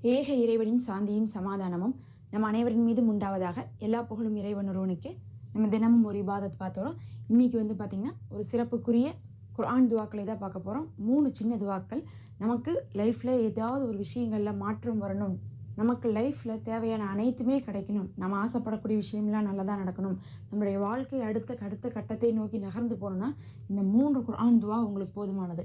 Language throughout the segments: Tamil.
ஏக இறைவனின் சாந்தியும் சமாதானமும் நம் அனைவரின் மீதும் உண்டாவதாக எல்லா புகழும் இறைவன் ஒருவனுக்கு நம்ம தினமும் ஒரு இபாதத் பார்த்தோம். இன்றைக்கி வந்து பார்த்திங்கன்னா ஒரு சிறப்புக்குரிய குரான் துவாக்களை தான் பார்க்க போகிறோம் மூணு சின்ன துவாக்கள். நமக்கு லைஃப்பில் ஏதாவது ஒரு விஷயங்களில் மாற்றம் வரணும். நமக்கு லைஃப்பில் தேவையான அனைத்துமே கிடைக்கணும். நம்ம ஆசைப்படக்கூடிய விஷயம்லாம் நல்லதாக நடக்கணும். நம்மளுடைய வாழ்க்கை அடுத்த அடுத்த கட்டத்தை நோக்கி நகர்ந்து போகணுன்னா இந்த மூன்று குரான் துவா உங்களுக்கு போதுமானது.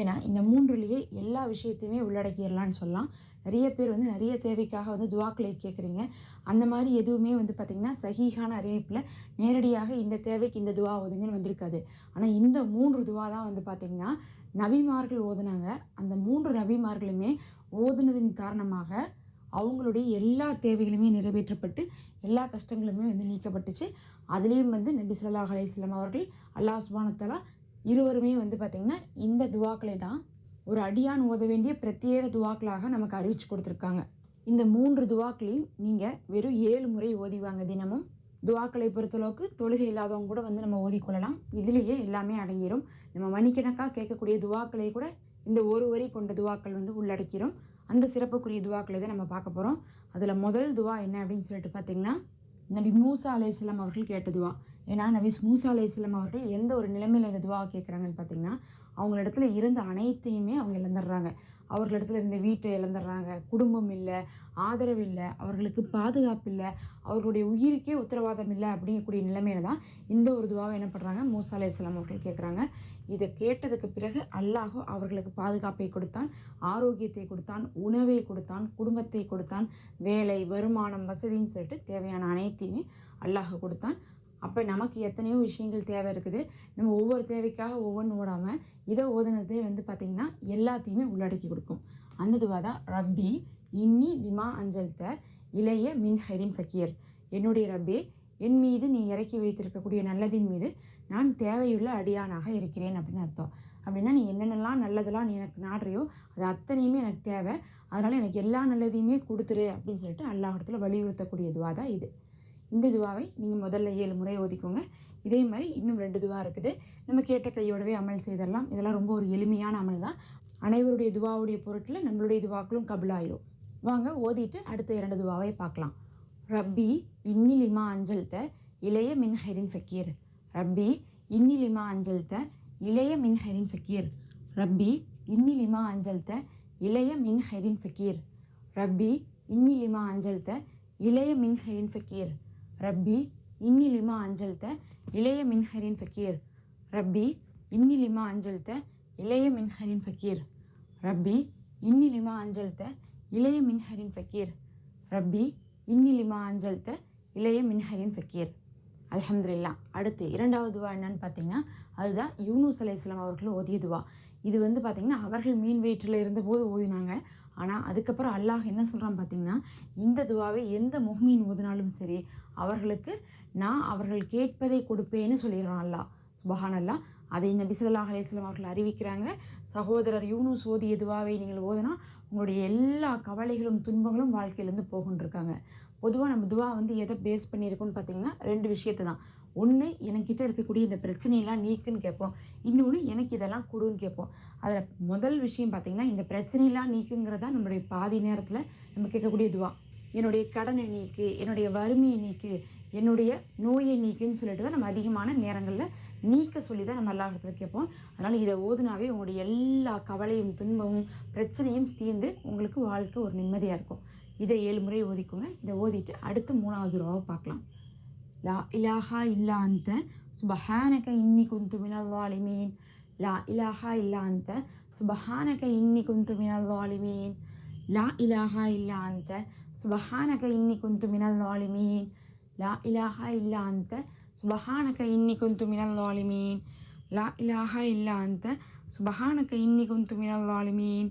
ஏன்னா இந்த மூன்றுலேயே எல்லா விஷயத்தையுமே உள்ளடக்கிடலான்னு சொல்லலாம். நிறைய பேர் வந்து நிறைய தேவைக்காக வந்து துவாக்களை கேட்குறீங்க. அந்த மாதிரி எதுவுமே வந்து பார்த்திங்கன்னா சகிகான அறிவிப்பில் நேரடியாக இந்த தேவைக்கு இந்த துவா ஓதுங்கன்னு வந்திருக்காது. ஆனால் இந்த மூன்று துவா தான் வந்து பார்த்திங்கன்னா நபிமார்கள் ஓதுனாங்க. அந்த மூன்று நபிமார்களுமே ஓதுனதின் காரணமாக அவங்களுடைய எல்லா தேவைகளுமே நிறைவேற்றப்பட்டு எல்லா கஷ்டங்களுமே வந்து நீக்கப்பட்டுச்சு. அதுலேயும் வந்து நபி ஸல்லல்லாஹு அலையம் அவர்கள் அல்லாஹ் சுபானத்தலா இருவருமே வந்து பார்த்திங்கன்னா இந்த துவாக்களை தான் ஒரு அடியான் ஓத வேண்டிய பிரத்யேக துவாக்களாக நமக்கு அறிவிச்சு கொடுத்துருக்காங்க. இந்த மூன்று துவாக்களையும் நீங்கள் வெறும் ஏழு முறை ஓதிவாங்க தினமும். துவாக்களை பொறுத்தளவுக்கு தொழுகை இல்லாதவங்க கூட வந்து நம்ம ஓதிக்கொள்ளலாம் இதுலேயே எல்லாமே அடங்கிடும் நம்ம மணிக்கணக்காக கேட்கக்கூடிய துவாக்களை கூட இந்த ஒரு வரி கொண்ட துவாக்கள் வந்து உள்ளடக்கிறோம் அந்த சிறப்புக்குரிய துவாக்களை தான் நம்ம பார்க்க போகிறோம் அதில் முதல் துவா என்ன அப்படின்னு சொல்லிட்டு பார்த்தீங்கன்னா நபி மூசா அலையம் அவர்கள் கேட்ட துவா. ஏன்னா நபி மூசா அலையம் அவர்கள் எந்த ஒரு நிலைமையில் இந்த துவா கேட்குறாங்கன்னு பார்த்தீங்கன்னா அவங்களிடத்துல இருந்த அனைத்தையுமே அவங்க இழந்துடுறாங்க. அவர்களிடத்துல இருந்த வீட்டை இழந்துடுறாங்க. குடும்பம் இல்லை ஆதரவு இல்லை அவர்களுக்கு பாதுகாப்பு இல்லை அவர்களுடைய உயிருக்கே உத்தரவாதம் இல்லை அப்படிங்கக்கூடிய நிலைமையில தான் இந்த ஒரு துவாவை என்ன பண்ணுறாங்க மூசா அலையம் அவர்கள் கேட்குறாங்க. இதை கேட்டதுக்கு பிறகு அல்லாஹோ அவர்களுக்கு பாதுகாப்பை கொடுத்தான் ஆரோக்கியத்தை கொடுத்தான் உணவை கொடுத்தான் குடும்பத்தை கொடுத்தான் வேலை வருமானம் வசதின்னு சொல்லிட்டு தேவையான அனைத்தையுமே அல்லாஹ் கொடுத்தான். அப்போ நமக்கு எத்தனையோ விஷயங்கள் தேவை இருக்குது. நம்ம ஒவ்வொரு தேவைக்காக ஒவ்வொன்று ஓடாமல் இதை ஓதுனதே வந்து பார்த்திங்கன்னா எல்லாத்தையுமே உள்ளடக்கி கொடுக்கும். அந்த துவா தான் ரப்பி இன்னி லிமா அஞ்சல்த இளைய மின் ஹரின் ஃபக்கீர். என்னுடைய ரப்பே என் மீது நீ இறக்கி வைத்திருக்கக்கூடிய நல்லதின் மீது நான் தேவையுள்ள அடியானாக இருக்கிறேன் அப்படின்னு அர்த்தம். அப்படின்னா நீ என்னென்னலாம் நல்லதெல்லாம் நீ எனக்கு நாடுறியோ அது அத்தனையுமே எனக்கு தேவை. அதனால் எனக்கு எல்லா நல்லதையுமே கொடுத்துரு அப்படின்னு சொல்லிட்டு அல்லாஹிடத்தில் வலியுறுத்தக்கூடிய துவா தான் இது. இந்த துவாவை நீங்கள் முதல்ல ஏழு முறை ஓதிக்கோங்க. இதே மாதிரி இன்னும் ரெண்டு துவா இருக்குது. நம்ம கேட்ட கையோடவே அமல் செய்திடலாம் இதெல்லாம் ரொம்ப ஒரு எளிமையான அமல் தான். அனைவருடைய துவாவுடைய பொருட்டில் நம்மளுடைய துவாக்களும் கபுலாயிரும். வாங்க ஓதிட்டு அடுத்த இரண்டு துவாவை பார்க்கலாம். ரப்பி இன்னிலிமா அஞ்சல்த இளைய மின் ஹெரின் ஃபக்கீர். ரப்பி இன்னிலிமா அஞ்சல்த இளைய மின் ஹெரின் ஃபக்கீர். ரப்பி இன்னிலிமா அஞ்சல்த இளைய மின் ஹெரின் ஃபக்கீர். ரப்பி இன்னிலிமா அஞ்சல்த இளைய மின் ஹெரின் ஃபக்கீர். ரப்பி இன்னி லிமா அஞ்சல்த இளைய மின்ஹரின் ஃபக்கீர். ரப்பி இன்னி லிமா அஞ்சல்த இளைய மின்ஹரின் ஃபக்கீர். ரப்பி இன்னி லிமா அஞ்சல்த இளைய மின்ஹரின் ஃபக்கீர். ரப்பி இன்னி லிமா அஞ்சல்த இளைய மின்ஹரின் ஃபக்கீர். அலமதுல்லா அடுத்து இரண்டாவது துவா என்னன்னு பார்த்தீங்கன்னா அதுதான் யூனூஸ் அலை இஸ்லாம் அவர்கள் ஓதிய துவா. இது வந்து பார்த்திங்கன்னா அவர்கள் மீன் வயிற்றில் இருந்தபோது ஓதினாங்க. ஆனால் அதுக்கப்புறம் அல்லாஹ் என்ன சொல்கிறான் பார்த்தீங்கன்னா இந்த துவாவை எந்த முஹ்மீன் ஓதினாலும் சரி அவர்களுக்கு நான் அவர்கள் கேட்பதை கொடுப்பேன்னு சொல்லிடுறான் அல்லாஹ். சுபஹான் அல்லாஹ் அதை நபி ஸல்லல்லாஹு அலையம் அவர்கள் அறிவிக்கிறாங்க. சகோதரர் யூனூஸ் ஓதிய துவாவை நீங்கள் ஓதுனா உங்களுடைய எல்லா கவலைகளும் துன்பங்களும் வாழ்க்கையிலேருந்து போகுன்றிருக்காங்க பொதுவாக நம்ம துவா வந்து எதை பேஸ் பண்ணியிருக்கோம்னு பார்த்தீங்கன்னா ரெண்டு விஷயத்தை தான். ஒன்று எனக்கிட்ட இருக்கக்கூடிய இந்த பிரச்சனையெல்லாம் நீக்குன்னு கேட்போம். இன்னொன்று எனக்கு இதெல்லாம் கொடுன்னு கேட்போம். அதில் முதல் விஷயம் பார்த்திங்கன்னா இந்த பிரச்சனையெல்லாம் நீக்குங்கிறதா நம்மளுடைய பாதி நேரத்தில் நம்ம கேட்கக்கூடிய துவா. என்னுடைய கடனை நீக்கு என்னுடைய வறுமையை நீக்கு என்னுடைய நோயை நீக்குன்னு சொல்லிட்டு தான் நம்ம அதிகமான நேரங்களில் நீக்க சொல்லி தான் நம்ம எல்லா இடத்துல கேட்போம். அதனால் இதை ஓதுனாவே உங்களுடைய எல்லா கவலையும் துன்பமும் பிரச்சனையும் தீர்ந்து உங்களுக்கு வாழ்க்கை ஒரு நிம்மதியாக இருக்கும். இதை ஏழு முறை ஓதிக்கோங்க. இதை ஓதிட்டு அடுத்து மூணாவது ரூபாவை பார்க்கலாம். லா இலாஹா இல்லா அந்த சுபஹானக இன்னி குந்து மினல்வாலிமீன் லா இலாஹா இல்லா அந்த சுபஹானக இன்னி குந்து மினல்வாலிமீன் லா இலாஹா இல்லா அந்த சுபஹானக இன்னி குந்து மினல்வாலிமீன் லா இலாஹா இல்லா அந்த சுபஹானக இன்னி குந்து மினல்வாலிமீன் லா இலாஹா இல்லா அந்த சுபஹானக இன்னி குந்து மினல்வாலிமீன்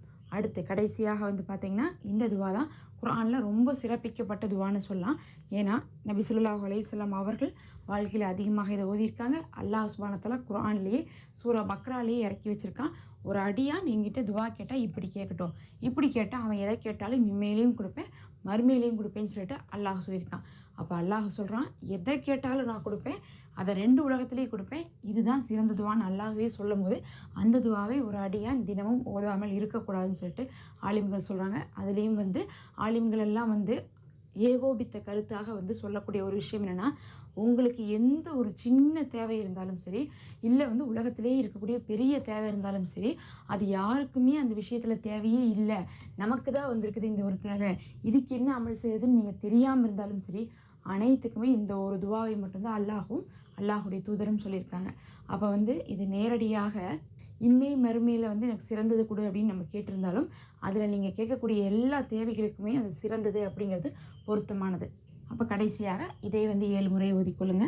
அடுத்து கடைசியாக வந்து பார்த்திங்கன்னா இந்த துவா தான். குரானில் ரொம்ப சிறப்பிக்கப்பட்ட துவான்னு சொல்லலாம். ஏன்னா நபி ஸல்லல்லாஹு அலையம் அவர்கள் வாழ்க்கையில் அதிகமாக இதை ஓதியிருக்காங்க. அல்லாஹ் சுபானத்தில் குரான்லேயே சூரா பக்ராலேயே இறக்கி வச்சுருக்கான். ஒரு அடியான் எங்கிட்ட துவா கேட்டால் இப்படி கேட்கட்டும். இப்படி கேட்டால் அவன் எதை கேட்டாலும் இம்மையிலையும் கொடுப்பேன் மறுமையிலையும் கொடுப்பேன்னு சொல்லிட்டு அல்லாஹ் சொல்லியிருக்கான். அப்போ அல்லாஹ் சொல்கிறான் எதை கேட்டாலும் நான் கொடுப்பேன் அதை ரெண்டு உலகத்திலேயே கொடுப்பேன். இதுதான் சிறந்த துவான்னு அல்லாஹ்வே சொல்லும் போது அந்த துவாவை ஒரு அடியாக தினமும் ஓதாமல் இருக்கக்கூடாதுன்னு சொல்லிட்டு ஆலிம்கள் சொல்கிறாங்க அதுலேயும் வந்து ஆலிம்கள் எல்லாம் வந்து ஏகோபித்த கருத்தாக வந்து சொல்லக்கூடிய ஒரு விஷயம் என்னென்னா உங்களுக்கு எந்த ஒரு சின்ன தேவை இருந்தாலும் சரி இல்லை வந்து உலகத்திலே இருக்கக்கூடிய பெரிய தேவை இருந்தாலும் சரி அது யாருக்குமே அந்த விஷயத்தில் தேவையே இல்லை. நமக்கு தான் வந்திருக்குது இந்த ஒரு தேவை. இதுக்கு என்ன அமல் செய்யறதுன்னு நீங்கள் தெரியாமல் இருந்தாலும் சரி அனைத்துக்குமே இந்த ஒரு துவாவை மட்டும்தான் அல்லாஹும் அல்லாஹுடைய தூதரும் சொல்லியிருக்காங்க அப்போ வந்து இது நேரடியாக இம்மை மறுமையில் வந்து எனக்கு சிறந்தது கொடு அப்படின்னு நம்ம கேட்டிருந்தாலும் அதில் நீங்கள் கேட்கக்கூடிய எல்லா தேவைகளுக்குமே அது சிறந்தது அப்படிங்கிறது பொருத்தமானது. அப்போ கடைசியாக இதை வந்து ஏழு முறை ஒதுக்கொள்ளுங்க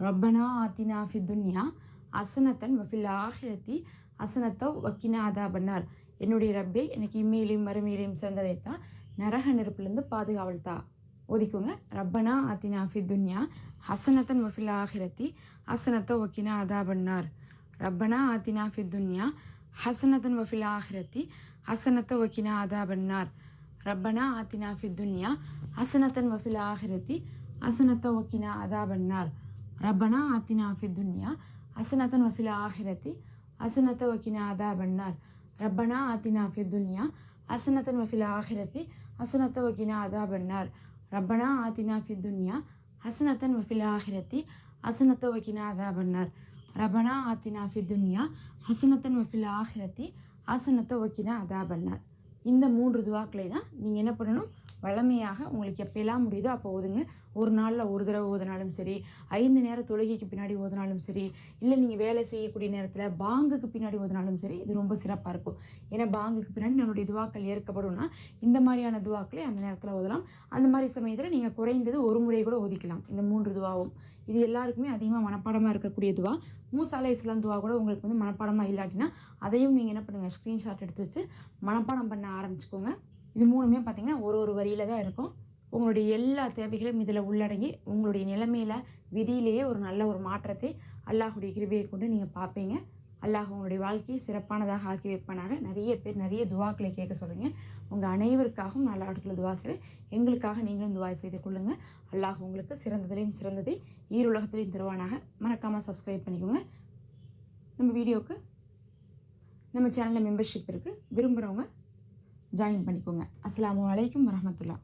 ரப்பனா ஆத்தினா ஃபி துன்யா அசனத்தன் வஃபில் ஆஹிரத்தி அசனத்தோ வக்கினா அதா பண்ணார் என்னுடைய ரப்பே எனக்கு இம்மையிலையும் மறுமையிலையும் சிறந்ததை தான் நரக நெருப்புலேருந்து பாதுகாவல் தான் ஓதிக்கோங்க ரப்பனா அத்தினா ஃபி துன்யா ஹசனத்தன் வஃபில் ஆஹிரத்தி ஹசனத்தை ஒக்கினா அதா பண்ணார். ரப்பனா ஆத்தினா ஃபி துன்யா ஹசனத்தன் வஃபில் ஆஹிரத்தி ஹசனத்தை ஒக்கினா அதா பண்ணார். ரப்பனா ஆத்தினா ஃபி துன்யா ஹசனத்தன் வஃபில் ஆஹிரத்தி ஹசனத்தை ஒக்கினா அதா பண்ணார். ரப்பனா ஆத்தினா ஃபி துன்யா ஹசனத்தன் வஃபில் ஆஹிரத்தி ஹசனத்தை ஒக்கினா அதா பண்ணார். ரப்பனா ஆத்தினா ஃபி துன்யா ஹசனத்தன் வஃபில் ஆஹிரத்தி ஹசனத்தை ஒக்கினா அதா பண்ணார். ரப்பனா ஆத்தினா ஃபி துன்யா ஹசனத்தன் வஃபில் ஆஹிரத்தி ஹசனத்தோ வக்கினா அதாபன்னார் ரபனா ஆத்தினா ஃபி துன்யா ஹசனத்தன் வஃபில் ஆஹிரத்தி ஹசனத்தை வக்கினா அதாபன்னார் இந்த மூன்று துவாக்களை தான் நீங்கள் என்ன பண்ணணும்? வழமையாக உங்களுக்கு எப்பயெல்லாம் முடியுதோ அப்போ ஓதுங்க. ஒரு நாளில் ஒரு தடவை ஓதுனாலும் சரி ஐந்து நேரம் தொழுகைக்கு பின்னாடி ஓதுனாலும் சரி இல்லை நீங்கள் வேலை செய்யக்கூடிய நேரத்தில் பாங்குக்கு பின்னாடி ஓதுனாலும் சரி இது ரொம்ப சிறப்பாக இருக்கும். ஏன்னா பாங்குக்கு பின்னாடி நம்மளுடைய துவாக்கள் ஏற்கப்படும்னா இந்த மாதிரியான துவாக்களை அந்த நேரத்தில் ஓதலாம். அந்த மாதிரி சமயத்தில் நீங்கள் குறைந்தது ஒரு முறை கூட ஓதிக்கலாம். இந்த மூன்று துவாவும். இது எல்லாருக்குமே அதிகமாக மனப்பாடமாக இருக்கக்கூடிய துவா. மூசாலை இஸ்லாம் துவா கூட உங்களுக்கு வந்து மனப்பாடமாக இல்லாட்டினா அதையும் நீங்கள் என்ன பண்ணுங்கள் ஸ்க்ரீன்ஷாட் எடுத்து வச்சு மனப்பாடம் பண்ண ஆரம்பிச்சுக்கோங்க. இது மூணுமே பார்த்தீங்கன்னா ஒரு ஒரு வரியில் தான் இருக்கும். உங்களுடைய எல்லா தேவைகளும் இதில் உள்ளடங்கி உங்களுடைய நிலைமையில் விதியிலேயே ஒரு நல்ல ஒரு மாற்றத்தை அல்லாஹுடைய கிருபையை கொண்டு நீங்கள் பார்ப்பீங்க. அல்லாஹ் உங்களுடைய வாழ்க்கையை சிறப்பானதாக ஆக்கி வைப்பனாக. நிறைய பேர் நிறைய துவாக்களை கேட்க சொல்கிறீங்க உங்கள் அனைவருக்காகவும் நல்ல இடத்துல துவா செய்கிறேன் எங்களுக்காக நீங்களும் துவா செய்து கொள்ளுங்கள் அல்லாஹ் உங்களுக்கு சிறந்ததுலேயும் சிறந்ததை ஈருலகத்திலையும் தருவானாக. மறக்காமல் சப்ஸ்கிரைப் பண்ணிக்கோங்க. நம்ம வீடியோவுக்கு நம்ம சேனலில் மெம்பர்ஷிப் இருக்குது விரும்புகிறவங்க ஜாயின் பண்ணிக்கோங்க. அஸ்லாம் வலைக்கம் வரமத்துல்லா